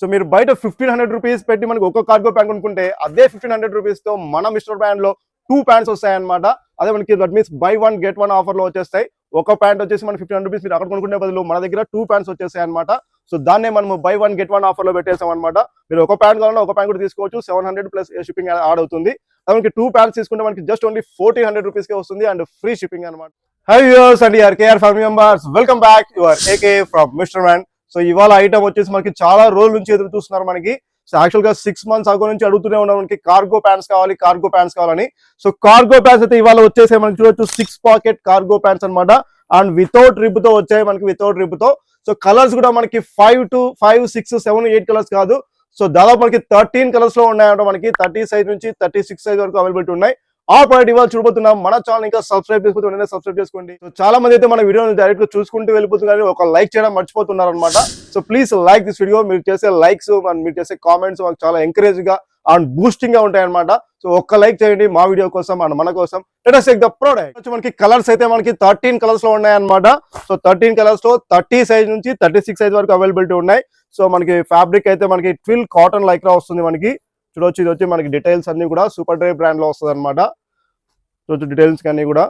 So మీరు బయట fifteen hundred rupees పెట్టి మనకి ఒక్కొక్క కార్గో ప్యాంట్ కొనుక్కుంటే అదే ఫిఫ్టీన్ హండ్రెడ్ రూపీస్తో మన మిస్టర్ బ్రాండ్లో టూ ప్యాంట్స్ వస్తాయన్నమాట. అదే మనకి that means buy one get one ఆఫర్లో వచ్చేస్తాయి. ఒక ప్యాంట్ వచ్చేసి మన ఫిఫ్టీన్ రూపీస్ మీరు అక్కడ కొనుక్కునే బదులు మన దగ్గర టూ ప్యాంట్స్ వచ్చేసాయి అనమాట సో దాన్నే మనం బై వన్ గెట్ వన్ ఆఫర్లో పెట్టేసాం అనమాట మీరు ఒక ప్యాంట్ కావాలన్నా ఒక ప్యాంట్ కూడా తీసుకోవచ్చు. Seven hundred plus shipping add అవుతుంది. మనకి టూ ప్యాంట్స్ తీసుకుంటే మనకి జస్ట్ ఓన్లీ ఫోర్టీన్ హండ్రెడ్ రూపీస్కే వస్తుంది అండ్ ఫ్రీ షిప్పింగ్ అనమాట hi viewers and your KR family members welcome back your AK from mister man so ఇవాళ ఐటమ్ వచ్చేసి మనకి చాలా రోజుల నుంచి ఎదురు చూస్తున్నారు మనకి. సో యాక్చువల్గా సిక్స్ మంత్స్ అగో నుంచి అడుగుతూనే ఉన్నాం మనకి కార్గో ప్యాంట్స్ కావాలి కార్గో ప్యాంట్స్ కావాలని. సో కార్గో ప్యాంట్స్ అయితే ఇవాళ వచ్చేసే మనకి చూడొచ్చు సిక్స్ పాకెట్ కార్గో ప్యాంట్స్ అన్నమాట. అండ్ వితౌట్ రిబ్తో వచ్చాయి మనకి వితౌట్ రిబ్తో. సో కలర్స్ కూడా మనకి five to five six seven eight colours కాదు. సో దాదాపు మనకి థర్టీన్ కలర్స్లో ఉన్నాయంట మనకి. థర్టీ సైజ్ నుంచి థర్టీ సిక్స్ సైజ్ వరకు అవైలబిలిటీ ఉన్నాయి. ఆ ప్రోడక్ట్ ఇవాళ చూడబోతున్నాం. మన ఛానల్ ఇంకా సబ్స్క్రైబ్ చేసుకుంటే వెంటనే సబ్స్క్రైబ్ చేసుకోండి. సో చాలా మంది అయితే మన వీడియోని డైరెక్ట్గా చూసుకుంటూ వెళ్ళిపోతున్నారు ఒక లైక్ చేయడం మర్చిపోతున్నారు అనమాట so please like this video మీరు చేసే లైక్స్ మీరు చేసే కామెంట్స్ మాకు చాలా ఎంకరేజ్గా అండ్ బూస్టింగ్గా ఉంటాయి అనమాట సో ఒక్క లైక్ చేయండి మా వీడియో కోసం అండ్ మన కోసం. Let us take the product మనకి కలర్స్ అయితే మనకి థర్టీన్ కలర్స్లో ఉన్నాయి అనమాట సో థర్టీన్ కలర్స్లో థర్టీ సైజ్ నుంచి థర్టీ సిక్స్ సైజ్ వరకు అవైలబిలిటీ ఉన్నాయి. సో మనకి ఫ్యాబ్రిక్ అయితే మనకి ట్విల్ కాటన్ లైక్రా వస్తుంది మనకి. చూడొచ్చు ఇది వచ్చి మనకి డీటెయిల్స్ అన్ని కూడా సూపర్ డ్రై బ్రాండ్లో వస్తుంది అనమాట చూడొచ్చు డీటెయిల్స్ కానీ కూడా.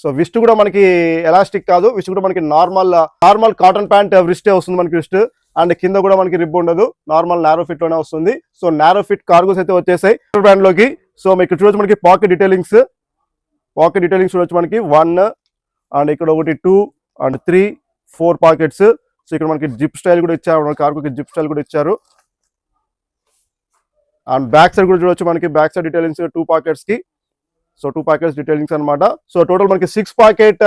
సో విస్ట్ కూడా మనకి ఎలాస్టిక్ కాదు. విస్ట్ కూడా మనకి నార్మల్ నార్మల్ కాటన్ ప్యాంట్ విస్టే వస్తుంది మనకి విస్ట్ అండ్ కింద కూడా మనకి రిబ్ ఉండదు. నార్మల్ నారో ఫిట్లోనే వస్తుంది. సో నారో ఫిట్ కార్గోస్ అయితే వచ్చేసాయి. బ్రాండ్లోకి. సో మీకు చూడొచ్చు మనకి పాకెట్ డీటెయిలింగ్స్ పాకెట్ డీటెయిలింగ్స్ చూడొచ్చు మనకి. వన్ అండ్ ఇక్కడ ఒకటి two and three four pockets so ఇక్కడ మనకి జిప్ స్టైల్ కూడా ఇచ్చారు. కార్గోకి జిప్ స్టైల్ కూడా ఇచ్చారు. అండ్ బ్యాక్ సైడ్ కూడా చూడొచ్చు మనకి. బ్యాక్ సైడ్ డీటెయిలింగ్స్ టూ పాకెట్స్కి. సో టూ ప్యాకెట్స్ డీటెయిలింగ్స్ అనమాట సో టోటల్ మనకి సిక్స్ ప్యాకెట్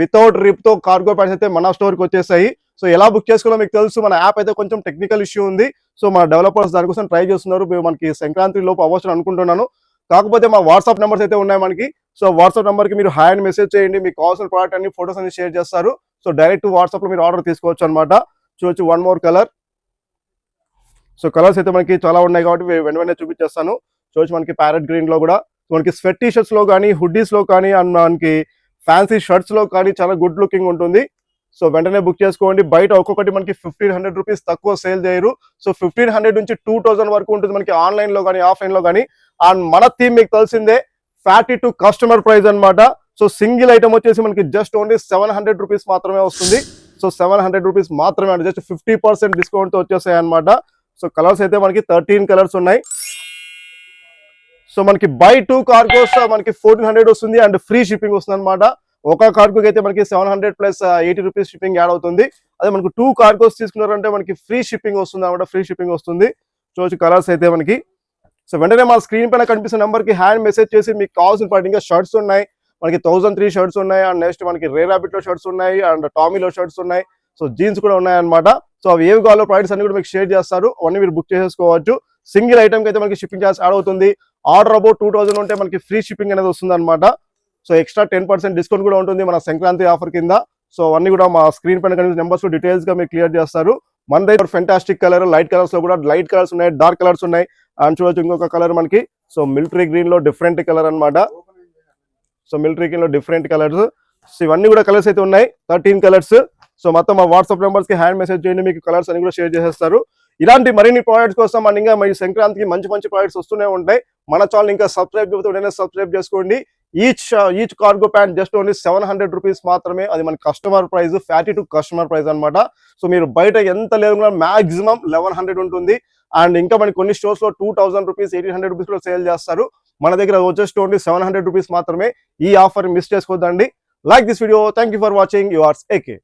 వితౌట్ రిప్తో కార్గో ప్యాంట్స్ అయితే మన స్టోర్కి వచ్చేసాయి. సో ఎలా బుక్ చేసుకోవాలో మీకు తెలుసు. మన యాప్ అయితే కొంచెం టెక్నికల్ ఇష్యూ ఉంది. సో మన డెవలపర్స్ దానికోసం ట్రై చేస్తున్నారు. మనకి సంక్రాంతి లోపు అవ్వచ్చు అనుకుంటున్నాను. కాకపోతే మా వాట్సాప్ నెంబర్స్ అయితే ఉన్నాయి మనకి. సో వాట్సాప్ నెంబర్కి మీరు హాయ్ అని మెసేజ్ చేయండి. మీకు కావాల్సిన ప్రోడక్ట్ అన్ని ఫోటోస్ అన్ని షేర్ చేస్తారు. సో డైరెక్ట్ వాట్సాప్లో మీరు ఆర్డర్ తీసుకోవచ్చు అనమాట చూడొచ్చు one more colour so colours అయితే మనకి చాలా ఉన్నాయి కాబట్టి వెంట వెంటనే చూపించేస్తాను. చూడొచ్చు మనకి ప్యారెట్ గ్రీన్లో కూడా. మనకి స్వెట్ టీ షర్ట్స్లో కానీ హుడ్డీస్లో కానీ అండ్ మనకి ఫ్యాన్సీ షర్ట్స్లో కానీ చాలా గుడ్ లుకింగ్ ఉంటుంది. సో వెంటనే బుక్ చేసుకోండి. బయట ఒక్కొక్కటి మనకి ఫిఫ్టీన్ హండ్రెడ్ రూపీస్ తక్కువ సేల్ చేయరు. సో ఫిఫ్టీన్ హండ్రెడ్ నుంచి టూ థౌసండ్ వరకు ఉంటుంది మనకి ఆన్లైన్లో కానీ ఆఫ్లైన్లో కానీ. అండ్ మన థీమ్ మీకు తెలిసిందే ఫ్యాటీ టు కస్టమర్ ప్రైస్ అన్నమాట. సో సింగిల్ ఐటమ్ వచ్చేసి మనకి just only seven hundred rupees మాత్రమే వస్తుంది. సో సెవెన్ హండ్రెడ్ రూపీస్ మాత్రమే అంటే జస్ట్ ఫిఫ్టీ పర్సెంట్ డిస్కౌంట్తో వచ్చేసాయి అనమాట సో కలర్స్ అయితే మనకి థర్టీన్ కలర్స్ ఉన్నాయి. సో మనకి బై టూ కార్గోస్ మనకి ఫోర్టీన్ హండ్రెడ్ వస్తుంది అండ్ ఫ్రీ షిప్పింగ్ వస్తుంది అనమాట ఒక కార్గోకి అయితే మనకి seven hundred plus eighty rupees shipping add అవుతుంది. అదే మనకి టూ కార్గోస్ తీసుకున్నారంటే మనకి ఫ్రీ షిప్పింగ్ వస్తుంది అనమాట ఫ్రీ షిప్పింగ్ వస్తుంది. చూడొచ్చు కలర్స్ అయితే మనకి. సో వెంటనే మా స్క్రీన్ పైన కనిపిస్తున్న నెంబర్కి హ్యాండ్ మెసేజ్ చేసి మీకు కావాల్సిన పాటు ఇంకా షర్ట్స్ ఉన్నాయి. మనకి థౌసండ్ త్రీ షర్ట్స్ ఉన్నాయి. అండ్ నెక్స్ట్ మనకి రే రాబిట్లో షర్ట్స్ ఉన్నాయి. అండ్ టామీలో షర్ట్స్ ఉన్నాయి. సో జీన్స్ కూడా ఉన్నాయన్నమాట. సో అవి ఏవి కావాలో ప్రైడ్స్ అన్ని కూడా మీకు షేర్ చేస్తారు. అవన్నీ మీరు బుక్ చేసేసుకోవచ్చు. సింగిల్ ఐటమ్ అయితే మనకి షిప్పింగ్ ఛార్జ్ యాడ్ అవుతుంది. ఆర్డర్ అబౌట్ టూ థౌసండ్ ఉంటే మనకి ఫ్రీ షిప్పింగ్ అనేది వస్తుంది అనమాట so extra ten percent discount కూడా ఉంటుంది మన సంక్రాంతి ఆఫర్ కింద. సో అన్ని కూడా మా స్క్రీన్ పైన కనిపించిన నెంబర్స్ డీటెయిల్స్గా మీరు క్లియర్ చేస్తారు. మన దగ్గర ఫెంటాస్టిక్ కలర్ లైట్ కలర్స్లో కూడా లైట్ కలర్స్ ఉన్నాయి డార్క్ కలర్స్ ఉన్నాయి. అండ్ చూడొచ్చు ఇంకొక కలర్ మనకి. సో మిలిటరీ గ్రీన్లో డిఫరెంట్ కలర్ అన్నమాట. సో మిలిటరీ గ్రీన్లో డిఫరెంట్ కలర్స్ సో ఇవన్నీ కూడా కలర్స్ అయితే ఉన్నాయి. థర్టీన్ కలర్స్ సో మొత్తం మా వాట్సాప్ నెంబర్స్కి హ్యాండ్ మెసేజ్ చేయండి మీకు కలర్స్ అని కూడా షేర్ చేసేస్తారు. ఇలాంటి మరిన్ని ప్రోడక్ట్స్ కోసం మన ఇంకా మరి సంక్రాంతికి మంచి మంచి ప్రోడక్ట్స్ వస్తూనే ఉంటాయి. మన ఛానల్ ఇంకా సబ్స్క్రైబ్ చేస్తే సబ్స్క్రైబ్ చేసుకోండి. Each each cargo pant just only seven hundred rupees మాత్రమే. అది మన customer price factory to customer price అన్నమాట. సో మీరు బయట ఎంత లేదు మాక్సిమం లెవెన్ హండ్రెడ్ ఉంటుంది. అండ్ ఇంకా మనకి కొన్ని స్టోర్స్లో two thousand rupees eighteen hundred రూపీస్లో సేల్ చేస్తారు. మన దగ్గర just only seven hundred rupees మాత్రమే. ఈ ఆఫర్ మిస్ చేసుకోవద్దండి like this video thank you for watching yours AK